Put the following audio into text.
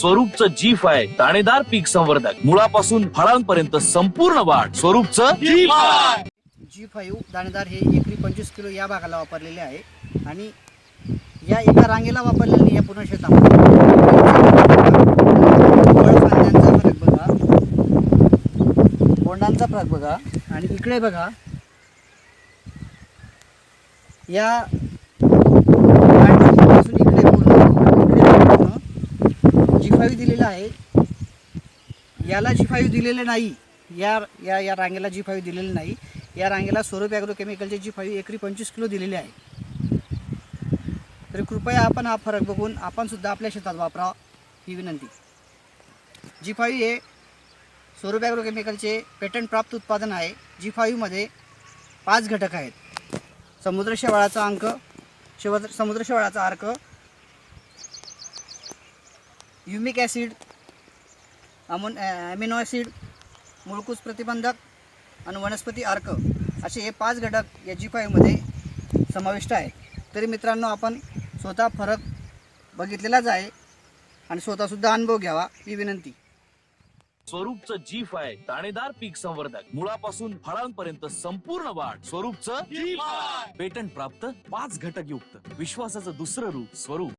स्वरूपचं GIF आहे दाणेदार पीक संवर्धक. मुळापासून फळांपर्यंत संपूर्ण वाढ स्वरूपचं जीफ आहे. जी फाईव्ह दाणेदार हे एकरी पंचवीस किलो या भागाला वापरलेले आहे. आणि या एका रांगेला वापरलेले नाही या पूर्ण शेतामध्ये फरक बघा बोंडांचा फरक बघा. आणि इकडे बघा. या पासून इकडे पूर्ण इकडे जी आहे. याला जी फाईव्ह दिलेले नाही. या या या रांगेला जी फाईव्ह दिलेली नाही. या रांगेला स्वरूप ॲग्रो जी फाईव्ह एकरी पंचवीस किलो दिलेले आहे. तर कृपया आपण हा फरक बघून आपण सुद्धा आपल्या शेतात वापरा ही विनंती. जी फाईव्ह हे स्वरूप ॲग्रोकेमिकलचे पेटंट प्राप्त उत्पादन आहे. जी फाईव्हमध्ये पाच घटक आहेत. समुद्र शेवाळाचा अंक शेव समुद्र शेवाळाचा अर्क युमिक ॲसिड अमोन ॲमिनो ॲसिड मुळकूस प्रतिबंधक आणि वनस्पती अर्क असे हे पाच घटक या जी फाईव्हमध्ये समाविष्ट आहे. तरी मित्रांनो आपण स्वतः फरक बघितलेलाच आहे आणि स्वतःसुद्धा अनुभव घ्यावा ही विनंती. स्वरूपचं जी फाय दाणेदार पीक संवर्धक. मुळापासून फळांपर्यंत संपूर्ण वाढ. स्वरूपचं पेटंट प्राप्त पाच घटक युक्त. विश्वासाचं दुसरं रूप स्वरूप.